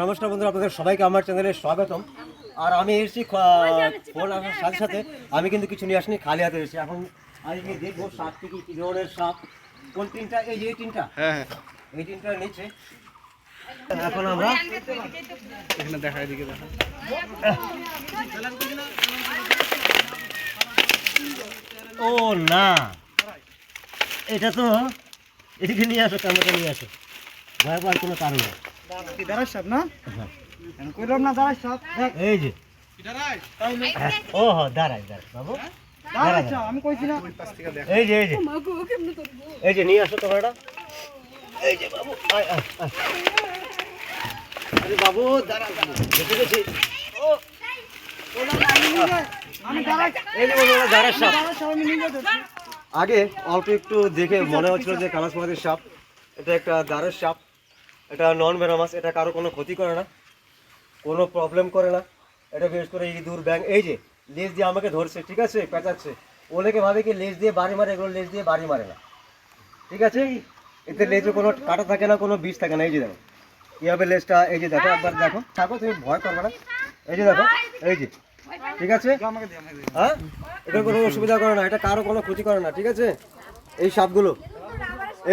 নমস্কার বন্ধুরা আপনাদের সবাইকে আমার চ্যানেলে স্বাগতম। আর আমি এসেছি ফোন আসার সাথে সাথে আমি কিন্তু কিছু নিয়ে আসিনি খালি হাতে এসেছি। এখন আজকে দেখব সাপটি কি কি ধরনের সাপ। কোন তিনটা? এই যে এই তিনটা। হ্যাঁ হ্যাঁ। এই তিনটা নিচে। এখন আমরা এখানে দেখা এদিকে দেখা। ও না। এটা তো এদিকে নিয়ে আসো ক্যামেরাটা নিয়ে আসো। ভয় পাওয়ার কোনো কারণ নেই। কি দাঁড়াস সাপ না। কইলাম না দাঁড়াস সাপ এই যে। ও হো দাঁড়াই দাঁড়াই বাবু। আমি কইছি না। পাশ থেকে দেখ এই যে। এই যে এই যে নিয়ে আসো ক্যামেরাটা এই যে বাবু আয় আয় আয়। আরে বাবু দাঁড়া দাঁড়া দেখে গেছি। ও। আমি দাঁড়াস এই যে বন্ধুরা দাঁড়ার সাপ দাঁড়াস সাপ, আমি নিজে ধরছি আগে অল্প একটু দেখে মনে হচ্ছিল যে কালাস মাদের সাপ। এটা একটা দাঁড়ের সাপ। এটা নন ভেনামাস এটা কারও কোনো ক্ষতি করে না, কোনো প্রবলেম করে না। এটা বিশেষ করে ইঁদুর ব্যাং এই যে, লেজ দিয়ে আমাকে ধরছে, ঠিক আছে? পেঁচাচ্ছে। অনেকে ভাবে কি লেজ দিয়ে বাড়ি মারে, এগুলো লেজ দিয়ে বাড়ি মারে না। ঠিক আছে? এতে লেজে কোনো কাটা থাকে না, কোনো বিষ থাকে না, এই যে দেখো। কীভাবে লেজটা? এই যে দেখো, একবার দেখো। থাকো, তুমি ভয় করবে না। এই যে দেখো, এই যে। ঠিক আছে? হ্যাঁ? এটা কোনো অসুবিধা করে না, এটা কারও কোনো ক্ষতি করে না, ঠিক আছে? এই সাপগুলো।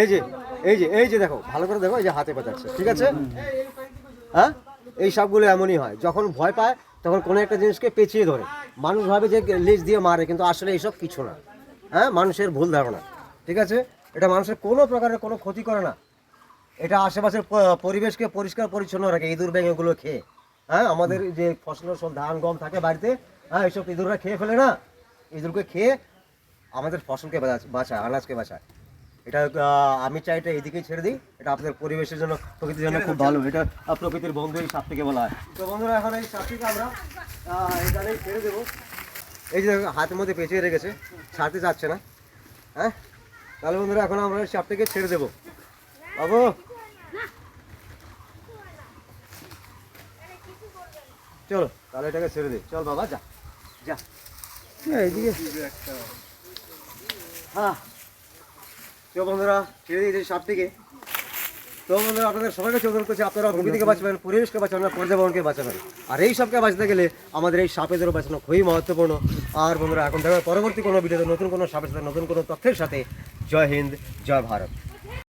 এই যে এই যে এই যে দেখো, ভালো করে দেখো, এই যে হাতে পাচাচ্ছে ঠিক আছে? হ্যাঁ? এই সবগুলো এমনই হয়। যখন ভয় পায়, তখন কোনো একটা জিনিসকে পেঁচিয়ে ধরে। মানুষ ভাবে যে লেজ দিয়ে মারে, কিন্তু আসলে এইসব কিছু না। হ্যাঁ? মানুষের ভুল ধারণা, ঠিক আছে? এটা মানুষের কোনো প্রকারের কোনো ক্ষতি করে না। এটা আশেপাশের পরিবেশকে পরিষ্কার পরিচ্ছন্ন রাখে, ইঁদুর ব্যাঙ এগুলো খেয়ে। হ্যাঁ? আমাদের যে ফসলের সব ধান, গম থাকে বাড়িতে হ্যাঁ? এইসব ইঁদুররা খেয়ে ফেলে না। ইঁদুরকে খেয়ে আমাদের ফসলকে বাঁচা- বাঁচায়, আনাজকে বাঁচায়। এটা আমি চাই এটা এদিকেই ছেড়ে দিই। এটা আপনাদের পরিবেশের জন্য প্রকৃতির জন্য খুব ভালো। এটা প্রকৃতির বন্ধু এই সাপটিকে বলা হয়। তো বন্ধুরা এখন এই সাপটিকে আমরা আহ, এখানেই ছেড়ে দেবো। এই যে হাতের মধ্যে পেঁচিয়ে রেখেছে। ছাড়তে যাচ্ছে না। হ্যাঁ? তাহলে বন্ধুরা এখন আমরা সাপটিকে ছেড়ে দেবো। বাবু! চলো তাহলে এটাকে ছেড়ে দিই। চল বাবা যা। যা। হ্যাঁ। তো বন্ধুরা ছেড়ে দিয়েছি থেকে। তো বন্ধুরা, আপনাদের সবাইকে চোদন করছে, আপনারা প্রকৃতিকে বাঁচবেন, পরিবেশকে বাঁচাবেন পর্যাবরণকে বাঁচাবেন। আর এই সবকে বাঁচতে গেলে আমাদের এই সাপেদেরও বাঁচানো খুবই মহত্বপূর্ণ। আর বন্ধুরা, এখন দেখা পরবর্তী কোনো ভিডিওতে, নতুন কোনো সাপের সাথে, নতুন কোনো তথ্যের সাথে। জয় হিন্দ, জয় ভারত।